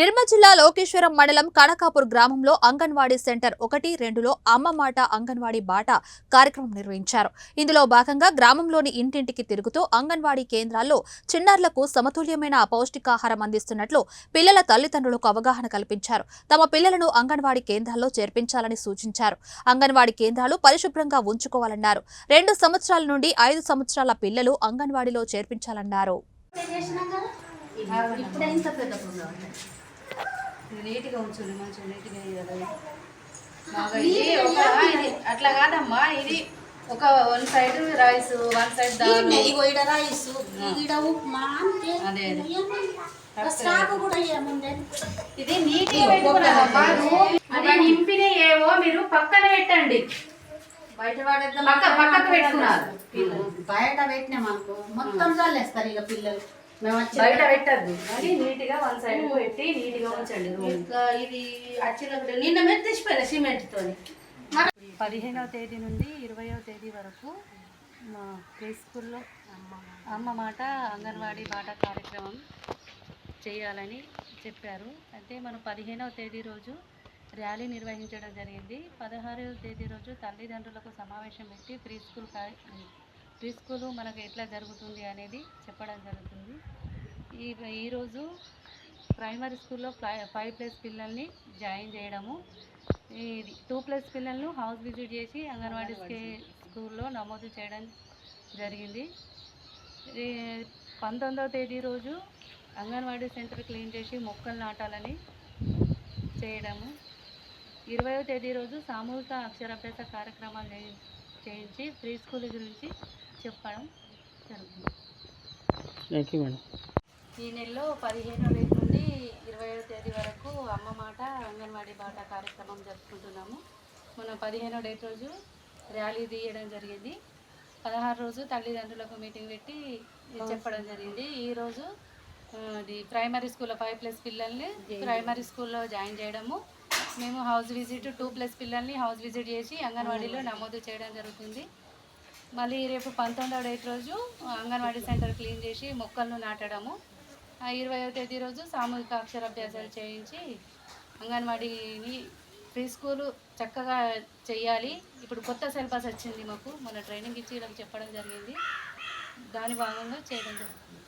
నిర్మల్ జిల్లా లోకేశ్వరం మండలం కనకాపూర్ గ్రామంలో అంగన్వాడీ సెంటర్ ఒకటి రెండులో అమ్మ మాట అంగన్వాడీ బాట కార్యక్రమం నిర్వహించారు. ఇందులో భాగంగా గ్రామంలోని ఇంటింటికి తిరుగుతూ అంగన్వాడీ కేంద్రాల్లో చిన్నారులకు సమతుల్యమైన పౌష్టికాహారం అందిస్తున్నట్లు పిల్లల తల్లిదండ్రులకు అవగాహన కల్పించారు. తమ పిల్లలను అంగన్వాడీ కేంద్రాల్లో చేర్పించాలని సూచించారు. అంగన్వాడీ కేంద్రాలు పరిశుభ్రంగా ఉంచుకోవాలన్నారు. రెండు సంవత్సరాల నుండి ఐదు సంవత్సరాల పిల్లలు అంగన్వాడీలో చేర్పించాలన్నారు ఇప్పుడే ఇంత పెద్ద పుల్ల ఇది నీట్గా ఉంచండి మంచిగా నీట్గా వేయాలి బాగా ఇది ఒక ఇది అట్లా కాదమ్మా ఇది ఒక one side rice one side dal. ఇగో రైస్ ఈడ ఉప్మా అదే ఇది నీట్గా పెట్టుకున్నామమ్మా అది నింపిన ఏవో మీరు పక్కన పెట్టండి. బయట పక్కకు పెట్టుకున్నారు. బయట పెట్టినాం అనుకో మొత్తం చల్లేస్తారు ఇక పిల్లలు. బయట పెట్టద్దు. వన్ సైడ్ పెట్టి నీట్గా ఉంచండి రూమ్. ఇంకా ఇది వచ్చినప్పుడు నిన్న మీద తెచ్చిపోయిన సిమెంట్ తోని. పదిహేనవ తేదీ నుండి ఇరవయవ తేదీ వరకు మా ప్రీ స్కూల్లో అమ్మ మాట అంగన్వాడీ బాట కార్యక్రమం చేయాలని చెప్పారు. అయితే మనం పదిహేనవ తేదీ రోజు ర్యాలీ నిర్వహించడం జరిగింది. పదహారవ తేదీ రోజు తల్లిదండ్రులకు సమావేశం పెట్టి ప్రీ స్కూల్ కార్య ప్రీ స్కూలు మనకు ఎట్లా జరుగుతుంది అనేది చెప్పడం జరుగుతుంది. ఈ ఈరోజు ప్రైమరీ స్కూల్లో ఫైవ్ ఫైవ్ ప్లస్ పిల్లల్ని జాయిన్ చేయడము. ఈ టూ ప్లస్ పిల్లలను హౌస్ విజిట్ చేసి అంగన్వాడీ స్కే- స్కూల్లో నమోదు చేయడం జరిగింది. ఈ పంతొమ్మిదవ తేదీ రోజు అంగన్వాడీ సెంటర్ క్లీన్ చేసి మొక్కలు నాటాలని చేయడము. ఇరవయవ తేదీ రోజు సామూహిక అక్షరాభ్యాస కార్యక్రమాలు చేయి- చేయించి ప్రీ స్కూల్ గురించి చెప్పడం జరుగుతుంది. ఈ నెలలో పదిహేనవ తేదీ నుండి ఇరవైవ తేదీ వరకు అమ్మ మాట అంగన్వాడీ బాట కార్యక్రమం జరుపుకుంటున్నాము. మనం పదిహేనవ డేట్ రోజు ర్యాలీ తీయడం జరిగింది. పదహారు రోజు తల్లిదండ్రులకు మీటింగ్ పెట్టి చెప్పడం జరిగింది. ఈరోజు ప్రైమరీ స్కూల్లో ఫైవ్ ప్లస్ పిల్లల్ని ప్రైమరీ స్కూల్లో జాయిన్ చేయడము. మేము హౌస్ విజిట్ టూ ప్లస్ పిల్లల్ని హౌస్ విజిట్ చేసి అంగన్వాడీలో నమోదు చేయడం జరుగుతుంది. మళ్ళీ రేపు పంతొమ్మిదవ డేట్ రోజు అంగన్వాడీ సెంటర్ క్లీన్ చేసి మొక్కలను నాటడము. ఇరవయో తేదీ రోజు సామూహిక అక్షరాభ్యాసాలు చేయించి అంగన్వాడీని ప్రీ స్కూలు చక్కగా చేయాలి. ఇప్పుడు కొత్త సిలబస్ వచ్చింది మాకు. మన ట్రైనింగ్ ఇచ్చి ఇలా చెప్పడం జరిగింది. దాని భాగంగా చేయడం జరుగుతుంది.